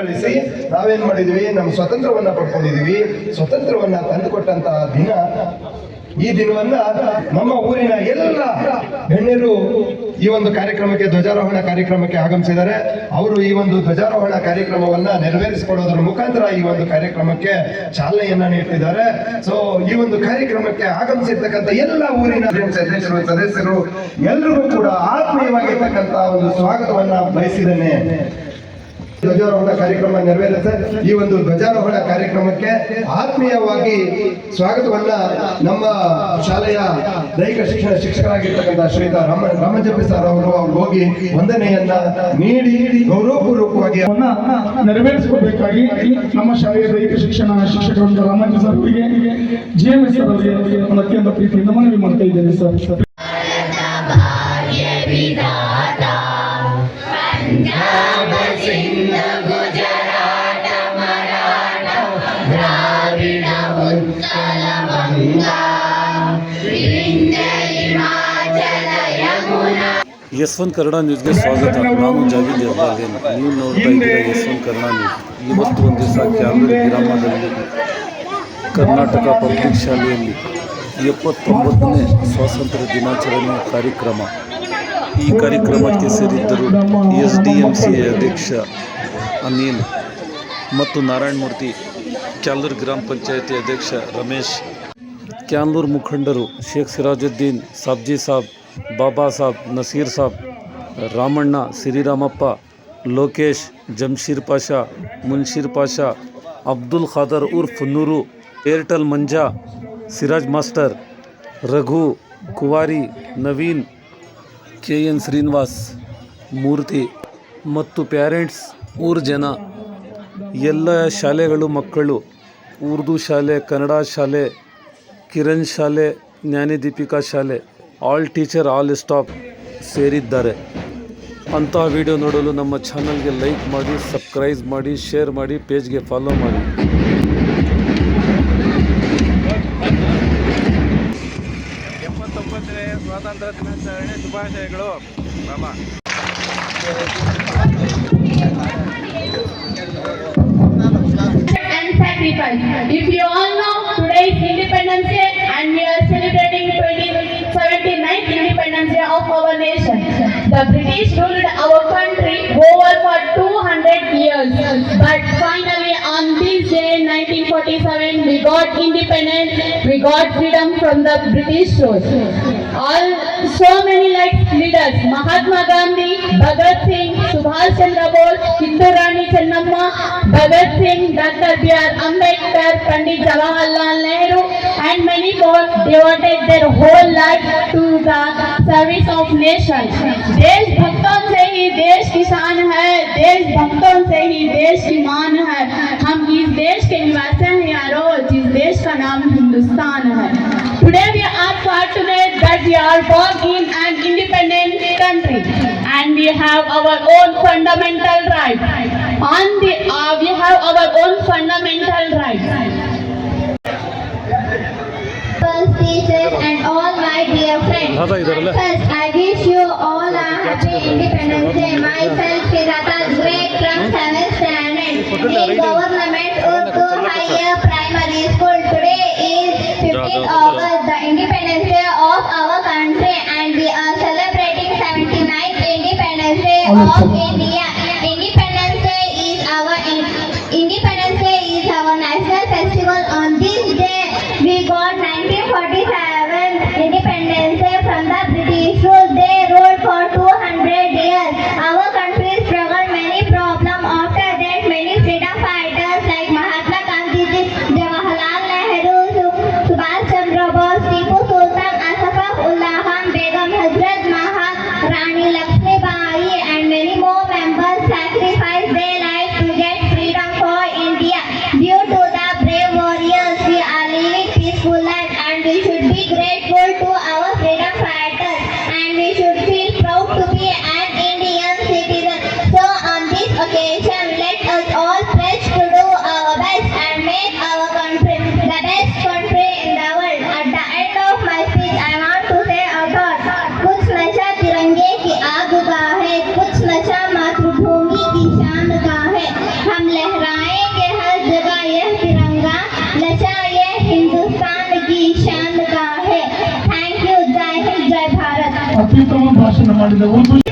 ಗಳಿಸಿ ನಾವೇನ್ ಮಾಡಿದ್ವಿ? ನಮ್ಮ ಸ್ವತಂತ್ರವನ್ನ ಪಡ್ಕೊಂಡಿದೀವಿ. ಸ್ವತಂತ್ರವನ್ನ ತಂದುಕೊಟ್ಟಂತ ದಿನ, ಈ ದಿನವನ್ನ ನಮ್ಮ ಊರಿನ ಎಲ್ಲ ಗಣ್ಯರು ಈ ಒಂದು ಕಾರ್ಯಕ್ರಮಕ್ಕೆ, ಧ್ವಜಾರೋಹಣ ಕಾರ್ಯಕ್ರಮಕ್ಕೆ ಆಗಮಿಸಿದ್ದಾರೆ. ಅವರು ಈ ಒಂದು ಧ್ವಜಾರೋಹಣ ಕಾರ್ಯಕ್ರಮವನ್ನ ನೆರವೇರಿಸಿಕೊಡೋದ್ರ ಮುಖಾಂತರ ಈ ಒಂದು ಕಾರ್ಯಕ್ರಮಕ್ಕೆ ಚಾಲನೆಯನ್ನ ನೀಡ್ತಿದ್ದಾರೆ. ಸೊ ಈ ಒಂದು ಕಾರ್ಯಕ್ರಮಕ್ಕೆ ಆಗಮಿಸಿರ್ತಕ್ಕಂಥ ಎಲ್ಲ ಊರಿನ ಸದಸ್ಯರು ಸದಸ್ಯರು, ಎಲ್ರಿಗೂ ಕೂಡ ಆತ್ಮೀಯವಾಗಿರ್ತಕ್ಕಂಥ ಒಂದು ಸ್ವಾಗತವನ್ನ ಬಯಸಿದ್ದೇನೆ. ಧ್ವಜಾರೋಹಣ ಕಾರ್ಯಕ್ರಮ ನೆರವೇರುತ್ತೆ. ಈ ಒಂದು ಧ್ವಜಾರೋಹಣ ಕಾರ್ಯಕ್ರಮಕ್ಕೆ ಆತ್ಮೀಯವಾಗಿ ಸ್ವಾಗತವನ್ನ ನಮ್ಮ ಶಾಲೆಯ ದೈಹಿಕ ಶಿಕ್ಷಣ ಶಿಕ್ಷಕರಾಗಿರ್ತಕ್ಕಂಥ ಶ್ರೀತ ರಾಮ ರಾಮಜಪ್ಪಿ ಸರ್ ಅವರು, ಅವ್ರು ಹೋಗಿ ವಂದನೆಯನ್ನ ನೀಡಿ ಗೌರವಪೂರ್ವಕವಾಗಿ ಅವನ್ನ ನೆರವೇರಿಸಿಕೊಡ್ಬೇಕಾಗಿ ನಮ್ಮ ಶಾಲೆಯ ದೈಹಿಕ ಶಿಕ್ಷಣ ಶಿಕ್ಷಕರಾದ ರಾಮಚಂದ್ರ ಸರ್ ಅವರಿಗೆ ಜಿ ಎಂ ಎಸ್ ಸರ್ ಅವರಿಗೆ ಅತ್ಯಂತ ಪ್ರೀತಿಯಿಂದ ಮನವಿ ಮಾಡ್ತಾ ಇದ್ದೇನೆ ಸರ್. ಎಸ್ ಒನ್ ಕನ್ನಡ ನ್ಯೂಸ್ಗೆ ಸ್ವಾಗತ. ನಾನು ಜಾವೀದ್ ಎರ್ದಾಗೇನ್ ನೀವು ನೋಡ್ತಾ ಇದ್ದೀರಾ ಎಸ್ ಒನ್ ಕನ್ನಡ ನ್ಯೂಸ್. ಇವತ್ತು ಒಂದು ದಿವಸ ಕ್ಯಾಲೂರು ಗ್ರಾಮದಲ್ಲಿ, ಕರ್ನಾಟಕ ಪಬ್ಲಿಕ್ ಶಾಲೆಯಲ್ಲಿ ಎಪ್ಪತ್ತೊಂಬತ್ತನೇ ಸ್ವಾತಂತ್ರ್ಯ ದಿನಾಚರಣೆ ಕಾರ್ಯಕ್ರಮ. ಈ ಕಾರ್ಯಕ್ರಮಕ್ಕೆ ಸೇರಿದ್ದರು ಎಸ್ ಡಿ ಎಂ ಸಿ ಅಧ್ಯಕ್ಷ ಅನಿಲ್ ಮತ್ತು ನಾರಾಯಣ ಮೂರ್ತಿ ಕ್ಯಾಲೂರು ಗ್ರಾಮ ಪಂಚಾಯತಿ ಅಧ್ಯಕ್ಷ ರಮೇಶ್. ಕ್ಯಾಲೂರು ಮುಖಂಡರು ಶೇಖ್ ಸಿರಾಜುದ್ದೀನ್, ಸಾಬ್ಜಿ ಸಾಬ್ ಬಾಬಾ Sab Naseer Sab Ramanna, ಸಿರಿರಾಮಪ್ಪ, Lokesh, ಜಮ್ಶೀರ್ Pasha, ಮುನ್ಶೀರ್ Pasha, Abdul Khader ಉರ್ಫ್ Nooru, Airtel Manja, Siraj master, Raghu, Kuvari, Naveen K N Srinivas, Murthy ಮತ್ತು ಪ್ಯಾರೆಂಟ್ಸ್ ಊರ್ ಜನ. ಎಲ್ಲ ಶಾಲೆಗಳು ಮಕ್ಕಳು. ಉರ್ದು ಶಾಲೆ, ಕನ್ನಡ ಶಾಲೆ, ಕಿರಣ್ ಶಾಲೆ ಜ್ಞಾನದೀಪಿಕಾ ಶಾಲೆ. ಆಲ್ ಟೀಚರ್ ಆಲ್ ಸ್ಟಾಫ್ ಸೇರಿದ್ದಾರೆ. ಅಂತಹ ವಿಡಿಯೋ ನೋಡಲು ನಮ್ಮ ಚಾನಲ್ಗೆ ಲೈಕ್ ಮಾಡಿ ಸಬ್ಸ್ಕ್ರೈಬ್ ಮಾಡಿ ಶೇರ್ ಮಾಡಿ ಪೇಜ್ಗೆ ಫಾಲೋ ಮಾಡಿ. ಎಪ್ಪತ್ತೊಂಬತ್ತನೇ ಸ್ವಾತಂತ್ರ್ಯ ದಿನಾಚರಣೆ ಶುಭಾಶಯಗಳು. Rama and sacrifice. If you all know, today is Independence Day and we are celebrating 2079th Independence Day of our nation. The British ruled our country over for 200 years. But finally on this day 1947 we got independence, we got freedom from the British rule. और so many like leaders Mahatma Gandhi Bhagat Singh Subhash Chandra Bose किंदू Rani Chennamma Bhagat Singh doctor B R Ambedkar Pandit Jawaharlal Nehru and many bold devoted their whole life to the service of nation देश भक्तों से ही देश किसान है। देश भक्तों से ही देश की मान है। हम इस देश के निवासी हैं यारो, जिस देश का नाम हिंदुस्तान है। Today we are fortunate that we are born in an independent country and we have our own fundamental rights. On the uh, we have our own fundamental rights. First teachers and all my dear friends. First, I wish you all a happy Independence Day. Myself, Firata Zurek from 7th standard in Government Urdu Higher Primary School. Today is 15th the Independence Day of our country, and we are celebrating 79th Independence Day of India. ಅತ್ಯುತ್ತಮ ಭಾಷಣ ಮಾಡಿದ ಒಂದು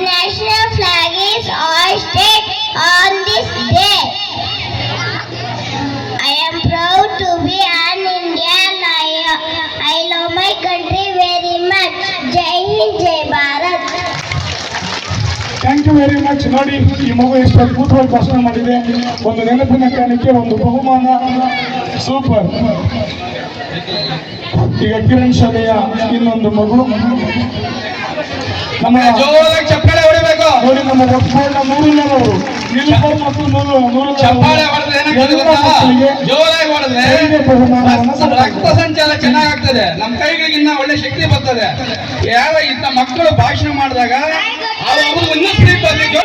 National flag is hoisted on this day. I am proud to be an Indian. I, I love my country very much. Jai Hind, Jai Bharat. Thank you very much ನೋಡಿ ಈ ಮಗು ಎಷ್ಟು ಅದ್ಭುತವಾಗಿ ಭಾಷಣ ಮಾಡಿದೆ ಒಂದು ನೆನಪಿನ ಕಾರಣಕ್ಕೆ ಒಂದು ಬಹುಮಾನ ಸೂಪರ್ ಈಗ ಕಿರಣ್ ಶಾಲೆಯ ಇನ್ನೊಂದು ಮಗು ನಮ್ಮ ಜೋರಾಗಿ ಚಪ್ಪಾಳೆ ಹೊಡಿಬೇಕು. ನೋಡಿ ನಮ್ಮ ಒಪ್ಪಂದ ನೂರಿನವರು. ನಿಲುಪರ್ ಮತ್ತು ನೂರು ನೂರು ಚಪ್ಪಾಳೆ ಹೊಡೆದ್ರೆ ಜೋರಾಗಿ ಹೊಡೆದ್ರೆ ರಕ್ತ- ಸಂಚಾರ ಚೆನ್ನಾಗಾಗ್ತದೆ ನಮ್ಮ ಕೈಗಳಿಗಿನ್ನ ಒಳ್ಳೆ ಶಕ್ತಿ ಬರ್ತದೆ. ಯಾರ ಇಂಥ ಮಕ್ಕಳು ಭಾಷಣ ಮಾಡಿದಾಗ ಅವ್ರಿಗೆ ಇನ್ನೂ ಸ್ಪೀಡ್ ಬರಬೇಕು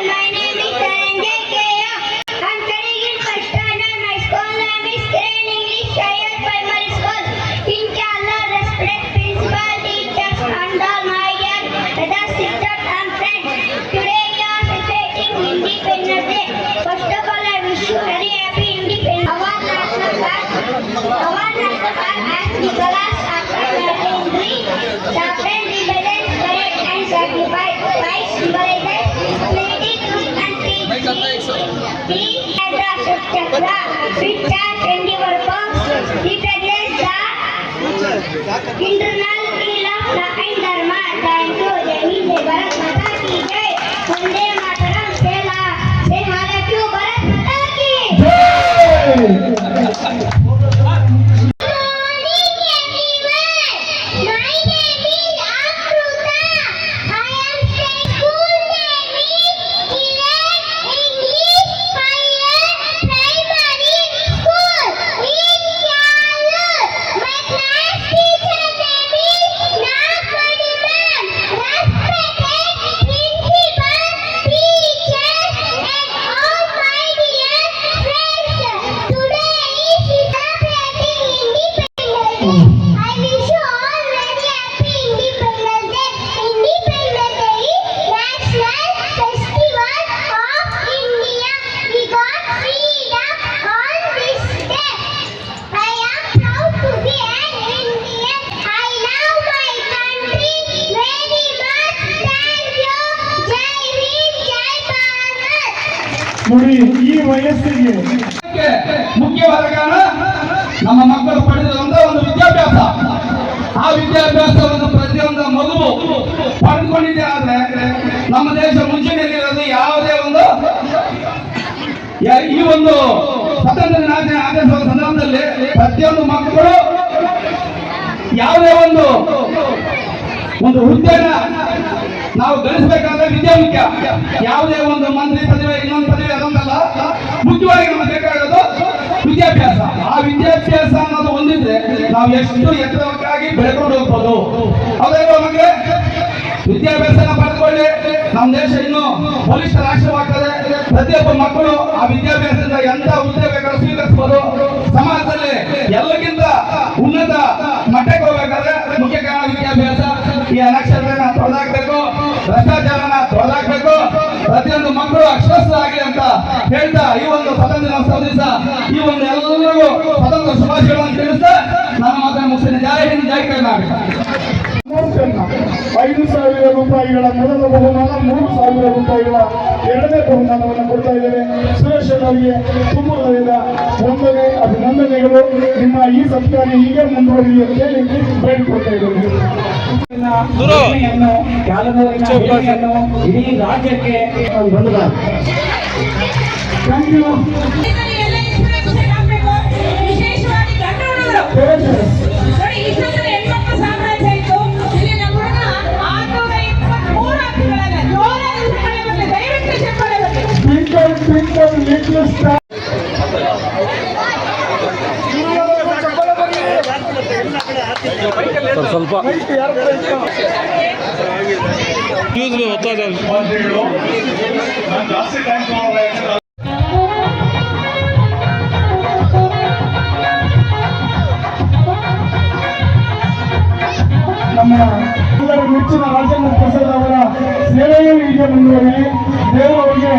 very happy Independence. Our national flag, our national flag has Nicholas after 1903. The French rebellion courage and sacrifice Christ symbolizes unity, truth, and peace. He had the Chakra, which has endeavor purpose, represents the internal heel of the and Dharma. Thank you. Jai Hind, Jai Bharat Mata ki Jai. Vande Mataram. ಈ ಒಂದು ಸ್ವತಂತ್ರ ದಿನಾಚರಣೆ ಆಚರಿಸುವ ಸಂದರ್ಭದಲ್ಲಿ ಪ್ರತಿಯೊಂದು ಮಕ್ಕಳು ಯಾವುದೇ ಒಂದು ಒಂದು ಹುದ್ದೆನ ನಾವು ಗಳಿಸಬೇಕಾದ್ರೆ ವಿದ್ಯಾ ಮುಖ್ಯ. ಯಾವುದೇ ಒಂದು ಮಂತ್ರಿ ಪದವಿ, ಇನ್ನೊಂದು ಪದವಿ ಅದೊಂದಲ್ಲ. ಮುಖ್ಯವಾಗಿ ನಮಗೆ ಬೇಕಾಗೋದು ವಿದ್ಯಾಭ್ಯಾಸ. ಆ ವಿದ್ಯಾಭ್ಯಾಸ ಅನ್ನೋದು ಹೊಂದಿದ್ರೆ ನಾವು ಎಷ್ಟು ಎತ್ತರಕ್ಕಾಗಿ ಬೆಳ್ಕೊಂಡು ಹೋಗ್ಬೋದು. ಅದೇ ಮಕ್ಕಳೇ ವಿದ್ಯಾಭ್ಯಾಸನ ಪಡೆದುಕೊಳ್ಳಿ ನಮ್ಮ ದೇಶ ಇನ್ನು ಬಲಿಷ್ಠ ರಾಷ್ಟ್ರವಾಗ್ತದೆ. ಪ್ರತಿಯೊಬ್ಬ ಮಕ್ಕಳು ಆ ವಿದ್ಯಾಭ್ಯಾಸದಿಂದ ಎಂತ ಹುದ್ದೆ ಬೇಕಾದ್ರೂ ಸ್ವೀಕರಿಸಬಹುದು ಸಮಾಜದಲ್ಲಿ ಎಲ್ಲಕ್ಕಿಂತ ಉನ್ನತ ಮಟ್ಟಕ್ಕೆ ಹೋಗ್ಬೇಕಾದ್ರೆ ಮುಖ್ಯ ಕಾರಣ ವಿದ್ಯಾಭ್ಯಾಸ. ಈ ಅನಕ್ಷರನ ತೊಡೆದಾಕ್ಬೇಕು. ಭ್ರಷ್ಟಾಚಾರನ ತೊಡೆದಾಕ್ಬೇಕು. ಪ್ರತಿಯೊಂದು ಮಕ್ಕಳು ಅಕ್ಷರಸ್ಥರಾಗಲಿ ಅಂತ ಹೇಳ್ತಾ ಈ ಒಂದು ಸ್ವತಂತ್ರ ದಿನೋತ್ಸವ ಈ ಒಂದು ಎಲ್ಲರಿಗೂ ಸ್ವತಂತ್ರ ಶುಭಾಶಯಗಳನ್ನು ತಿಳಿಸ್ತಾ ನಾನು ಮಾತ್ರ ಮುಗಿಸ್ತೇನೆ. ಜೈ ಹಿಂದ್ ಚೆನ್ನ ಐದು ಸಾವಿರ ರೂಪಾಯಿಗಳ ಮೊದಲ ಬಹುಮಾನ ಮೂರು ಸಾವಿರ ರೂಪಾಯಿಗಳ ಎರಡನೇ ಬಹುಮಾನವನ್ನು ಕೊಡ್ತಾ ಇದ್ದೇವೆ ಸುರೇಶ್ ಅವರಿಗೆ ತುಂಬುವುದರಿಂದ ಒಂದನೇ ಅಭಿನಂದನೆಗಳು. ನಿಮ್ಮ ಈ ಸತ್ಕಾರ ಹೀಗೆ ಮುಂದುವರಿಲಿ ಅಂತೇಳಿ ಬೇಡಿಕೊಡ್ತಾ ಇದ್ದೇವೆ ಇಡೀ ರಾಜ್ಯಕ್ಕೆ ಬಂದಿದ್ದಾರೆ ಥ್ಯಾಂಕ್ ಸ್ವಲ್ಪ ಜಾಸ್ತಿ ಟೈಮ್ ನಮ್ಮ ಮೆಚ್ಚಿನ ರಾಜೇಂದ್ರ ಪ್ರಸಾದ್ ಅವರ ಸೇವೆಯೂ ಈಗ ಮುಂದುವರಿ ದೇವರವರಿಗೆ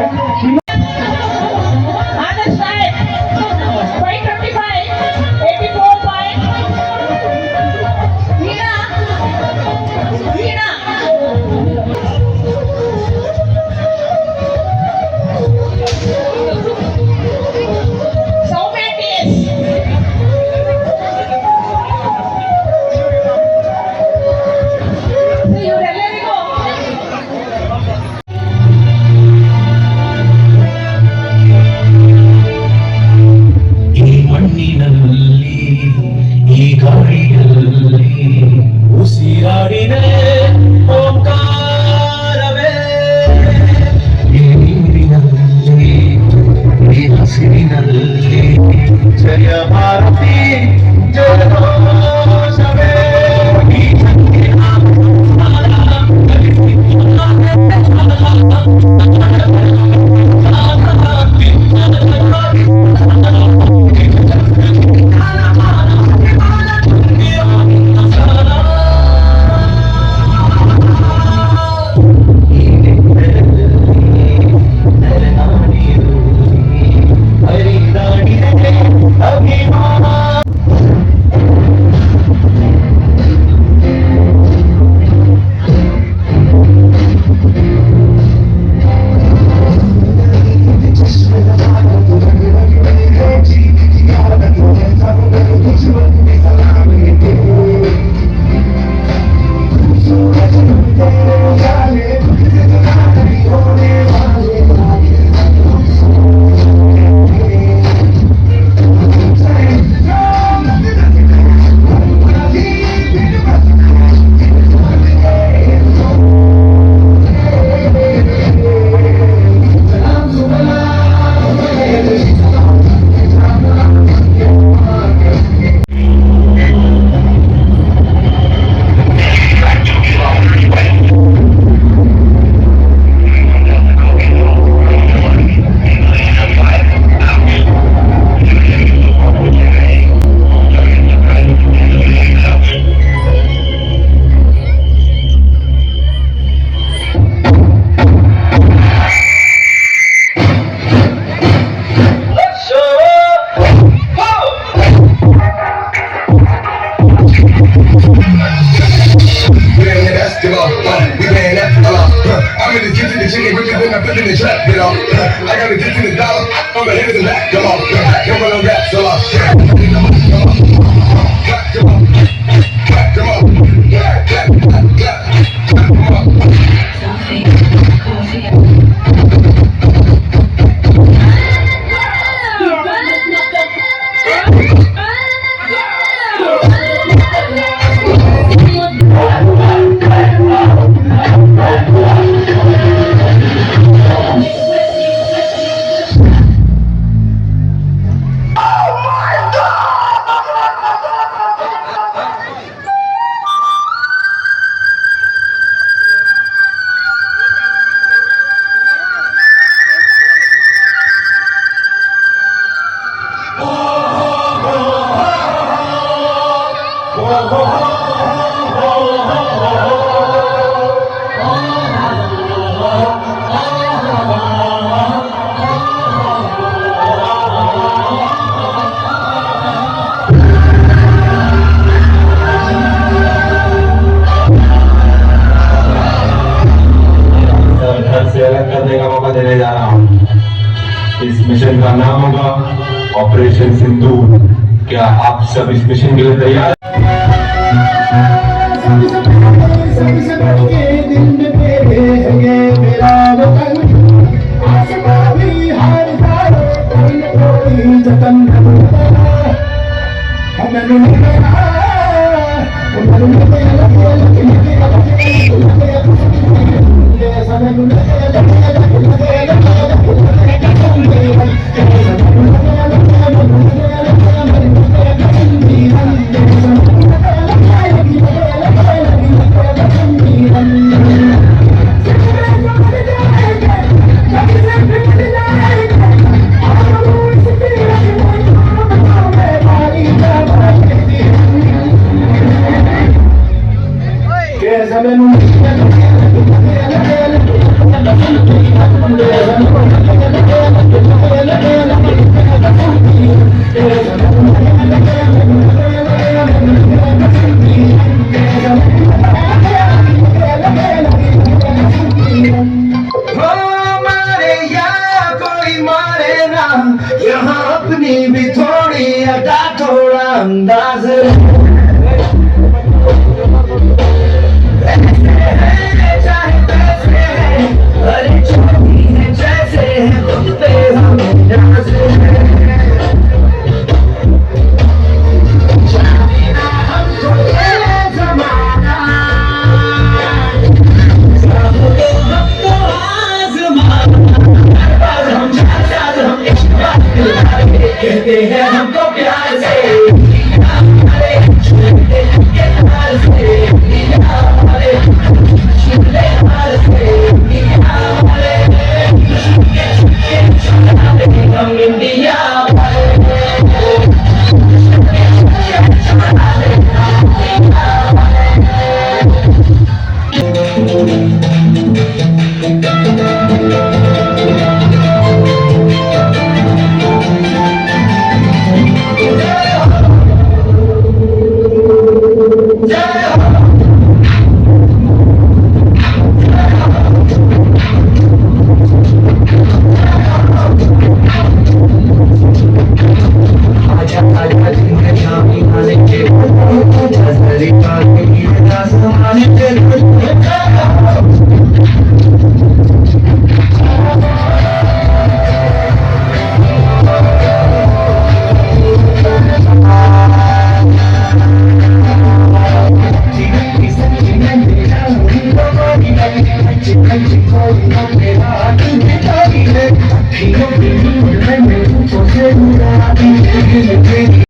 सब इस मिशन के लिए तैयार मारे